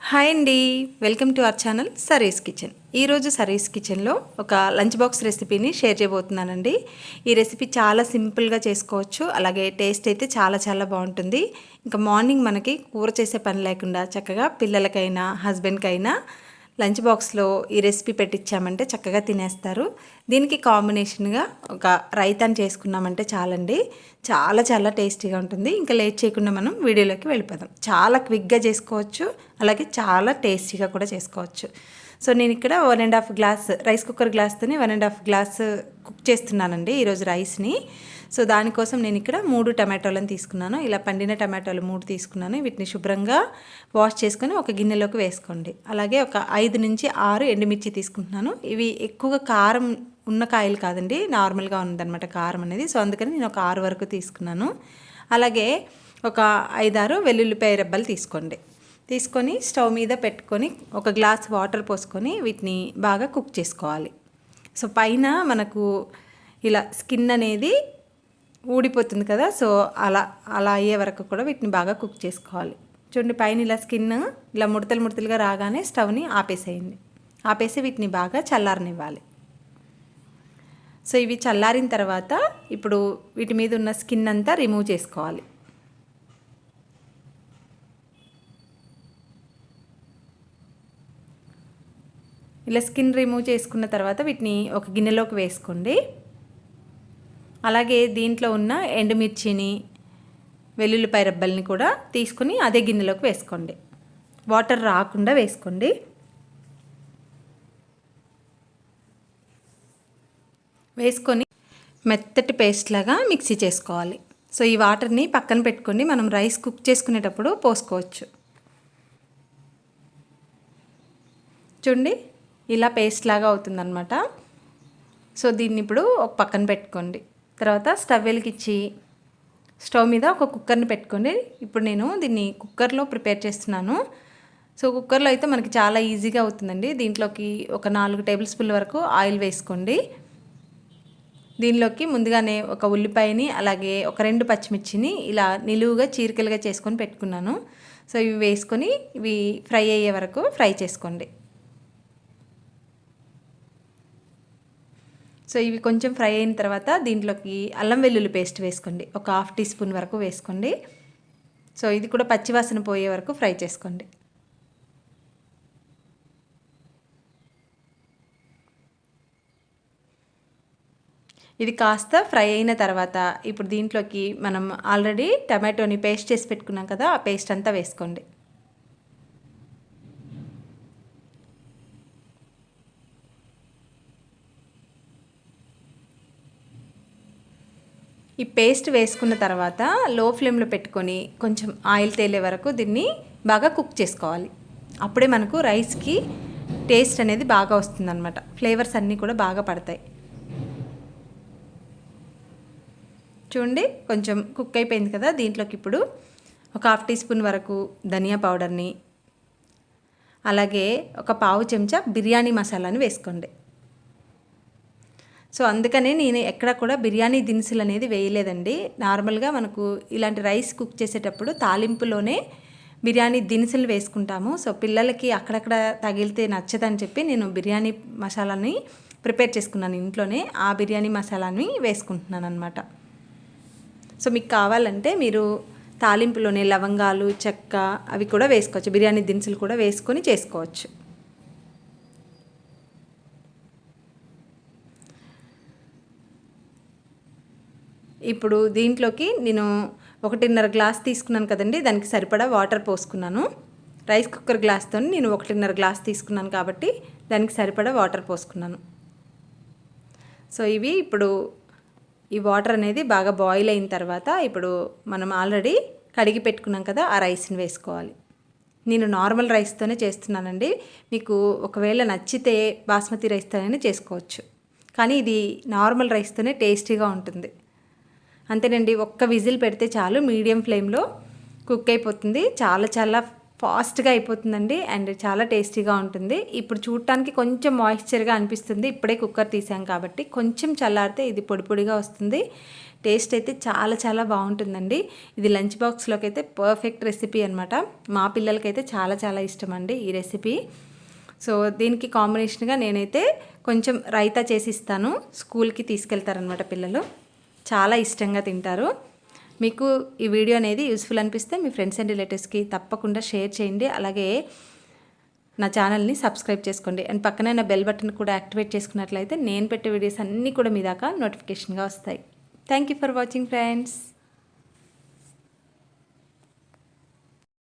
Hi అండి. Welcome to our channel Sari's kitchen. ఈరోజు saris కిచెన్లో ఒక లంచ్ బాక్స్ రెసిపీని షేర్ చేయబోతున్నానండి. ఈ రెసిపీ చాలా సింపుల్గా చేసుకోవచ్చు. అలాగే టేస్ట్ అయితే చాలా చాలా బాగుంటుంది. ఇంకా మార్నింగ్ మనకి కూర చేసే పని లేకుండా చక్కగా పిల్లలకైనా హస్బెండ్కైనా లంచ్ బాక్స్లో ఈ రెసిపీ పెట్టించామంటే చక్కగా తినేస్తారు. దీనికి కాంబినేషన్గా ఒక రైతాన్ని చేసుకున్నామంటే చాలండి. చాలా చాలా టేస్టీగా ఉంటుంది. ఇంకా లేట్ చేయకుండా మనం వీడియోలోకి వెళ్ళిపోదాం. చాలా క్విక్గా చేసుకోవచ్చు. అలాగే చాలా టేస్టీగా కూడా చేసుకోవచ్చు. సో నేను ఇక్కడ one and half glass rice cooker గ్లాస్తోనే one and half glass cook చేస్తున్నానండి ఈరోజు రైస్ని. సో దానికోసం నేను ఇక్కడ మూడు టమాటోలను తీసుకున్నాను. ఇలా పండిన టమాటోలు మూడు తీసుకున్నాను. వీటిని శుభ్రంగా వాష్ చేసుకొని ఒక గిన్నెలోకి వేసుకోండి. అలాగే ఒక ఐదు నుంచి ఆరు ఎండుమిర్చి తీసుకుంటున్నాను. ఇవి ఎక్కువగా కారం ఉన్న కాయలు కాదండి నార్మల్గా ఉందన్నమాట కారం అనేది. సో అందుకని నేను ఒక ఆరు వరకు తీసుకున్నాను. అలాగే ఒక ఐదారు వెల్లుల్లిపాయ రెబ్బలు తీసుకోండి. తీసుకొని స్టవ్ మీద పెట్టుకొని ఒక గ్లాస్ వాటర్ పోసుకొని వీటిని బాగా కుక్ చేసుకోవాలి. సో పైన మనకు ఇలా స్కిన్ అనేది ఊడిపోతుంది కదా సో అలా అలా అయ్యే వరకు కూడా వీటిని బాగా కుక్ చేసుకోవాలి. చూడండి పైన ఇలా స్కిన్ ఇలా ముడతలు ముడతలుగా రాగానే స్టవ్ని ఆపేసేయండి. ఆపేసి వీటిని బాగా చల్లారనివ్వాలి. సో ఇవి చల్లారిన తర్వాత ఇప్పుడు వీటి మీద ఉన్న స్కిన్ అంతా రిమూవ్ చేసుకోవాలి. ఇలా స్కిన్ రిమూవ్ చేసుకున్న తర్వాత వీటిని ఒక గిన్నెలోకి వేసుకోండి. అలాగే దీంట్లో ఉన్న ఎండుమిర్చిని వెల్లుల్లిపాయ రబ్బల్ని కూడా తీసుకుని అదే గిన్నెలోకి వేసుకోండి. వాటర్ రాకుండా వేసుకోండి. వేసుకొని మెత్తటి పేస్ట్ లాగా మిక్సీ చేసుకోవాలి. సో ఈ వాటర్ని పక్కన పెట్టుకొని మనం రైస్ కుక్ చేసుకునేటప్పుడు పోసుకోవచ్చు. చూడండి ఇలా పేస్ట్ లాగా అవుతుందన్నమాట. సో దీన్ని ఇప్పుడు ఒక పక్కన పెట్టుకోండి. తర్వాత స్టవ్ వెలిగించి స్టవ్ మీద ఒక కుక్కర్ని పెట్టుకోండి. ఇప్పుడు నేను దీన్ని కుక్కర్లో ప్రిపేర్ చేస్తున్నాను. సో కుక్కర్లో అయితే మనకి చాలా ఈజీగా అవుతుందండి. దీంట్లోకి ఒక నాలుగు టేబుల్ స్పూన్ల వరకు ఆయిల్ వేసుకోండి. దీనిలోకి ముందుగానే ఒక ఉల్లిపాయని అలాగే ఒక రెండు పచ్చిమిర్చిని ఇలా నిలువుగా చీరికలుగా చేసుకొని పెట్టుకున్నాను. సో ఇవి వేసుకొని ఇవి ఫ్రై అయ్యే వరకు ఫ్రై చేసుకోండి. సో ఇవి కొంచెం ఫ్రై అయిన తర్వాత దీంట్లోకి అల్లం వెల్లుల్లి పేస్ట్ వేసుకోండి. ఒక హాఫ్ టీ స్పూన్ వరకు వేసుకోండి. సో ఇది కూడా పచ్చివాసన పోయే వరకు ఫ్రై చేసుకోండి. ఇది కాస్త ఫ్రై అయిన తర్వాత ఇప్పుడు దీంట్లోకి మనం ఆల్రెడీ టమాటోని పేస్ట్ చేసి పెట్టుకున్నాం కదా ఆ పేస్ట్ అంతా వేసుకోండి. ఈ పేస్ట్ వేసుకున్న తర్వాత లో ఫ్లేమ్లో పెట్టుకొని కొంచెం ఆయిల్ తేలే వరకు దీన్ని బాగా కుక్ చేసుకోవాలి. అప్పుడే మనకు రైస్కి టేస్ట్ అనేది బాగా వస్తుందన్నమాట. ఫ్లేవర్స్ అన్నీ కూడా బాగా పడతాయి. చూడండి కొంచెం కుక్ అయిపోయింది కదా దీంట్లోకి ఇప్పుడు ఒక హాఫ్ టీ స్పూన్ వరకు ధనియా పౌడర్ని అలాగే ఒక పావు చెంచా బిర్యానీ మసాలాని వేసుకోండి. సో అందుకనే నేను ఎక్కడ కూడా బిర్యానీ దినుసులు అనేది వేయలేదండి. నార్మల్గా మనకు ఇలాంటి రైస్ కుక్ చేసేటప్పుడు తాలింపులోనే బిర్యానీ దినుసులు వేసుకుంటాము. సో పిల్లలకి అక్కడక్కడ తగిలితే నచ్చదని చెప్పి నేను బిర్యానీ మసాలాని ప్రిపేర్ చేసుకున్నాను ఇంట్లోనే. ఆ బిర్యానీ మసాలాని వేసుకుంటున్నాను అనమాట సో మీకు కావాలంటే మీరు తాలింపులోనే లవంగాలు చెక్క అవి కూడా వేసుకోవచ్చు. బిర్యానీ దినుసులు కూడా వేసుకొని చేసుకోవచ్చు. ఇప్పుడు దీంట్లోకి నేను ఒకటిన్నర గ్లాస్ తీసుకున్నాను కదండి దానికి సరిపడా వాటర్ పోసుకున్నాను. రైస్ కుక్కర్ గ్లాస్తో నేను ఒకటిన్నర గ్లాస్ తీసుకున్నాను కాబట్టి దానికి సరిపడా వాటర్ పోసుకున్నాను. సో ఇవి ఇప్పుడు ఈ వాటర్ అనేది బాగా బాయిల్ అయిన తర్వాత ఇప్పుడు మనం ఆల్రెడీ కడిగి పెట్టుకున్నాం కదా ఆ రైస్ని వేసుకోవాలి. నేను నార్మల్ రైస్తోనే చేస్తున్నానండి. మీకు ఒకవేళ నచ్చితే బాస్మతి రైస్తోనే చేసుకోవచ్చు. కానీ ఇది నార్మల్ రైస్తోనే టేస్టీగా ఉంటుంది. అంతేనండి ఒక్క విజిల్ పెడితే చాలు మీడియం ఫ్లేమ్లో కుక్ అయిపోతుంది. చాలా చాలా ఫాస్ట్గా అయిపోతుందండి అండ్ చాలా టేస్టీగా ఉంటుంది. ఇప్పుడు చూడటానికి కొంచెం మాయిశ్చర్గా అనిపిస్తుంది. ఇప్పుడే కుక్కర్ తీసాం కాబట్టి కొంచెం చల్లారితే ఇది పొడి పొడిగా వస్తుంది. టేస్ట్ అయితే చాలా చాలా బాగుంటుందండి. ఇది లంచ్ బాక్స్లోకి అయితే పర్ఫెక్ట్ రెసిపీ అనమాట మా పిల్లలకైతే చాలా చాలా ఇష్టం అండి ఈ రెసిపీ. సో దీనికి కాంబినేషన్గా నేనైతే కొంచెం రైతా చేసి ఇస్తాను. స్కూల్కి తీసుకెళ్తారనమాట పిల్లలు. చాలా ఇష్టంగా తింటారు. మీకు ఈ వీడియో అనేది యూస్ఫుల్ అనిపిస్తే మీ ఫ్రెండ్స్ అండ్ రిలేటివ్స్కి తప్పకుండా షేర్ చేయండి. అలాగే నా ఛానల్ని సబ్స్క్రైబ్ చేసుకోండి. అండ్ పక్కనే నా బెల్ బటన్ కూడా యాక్టివేట్ చేసుకున్నట్లయితే నేను పెట్టే వీడియోస్ అన్నీ కూడా మీ దాకా నోటిఫికేషన్గా వస్తాయి. Thank you for watching friends.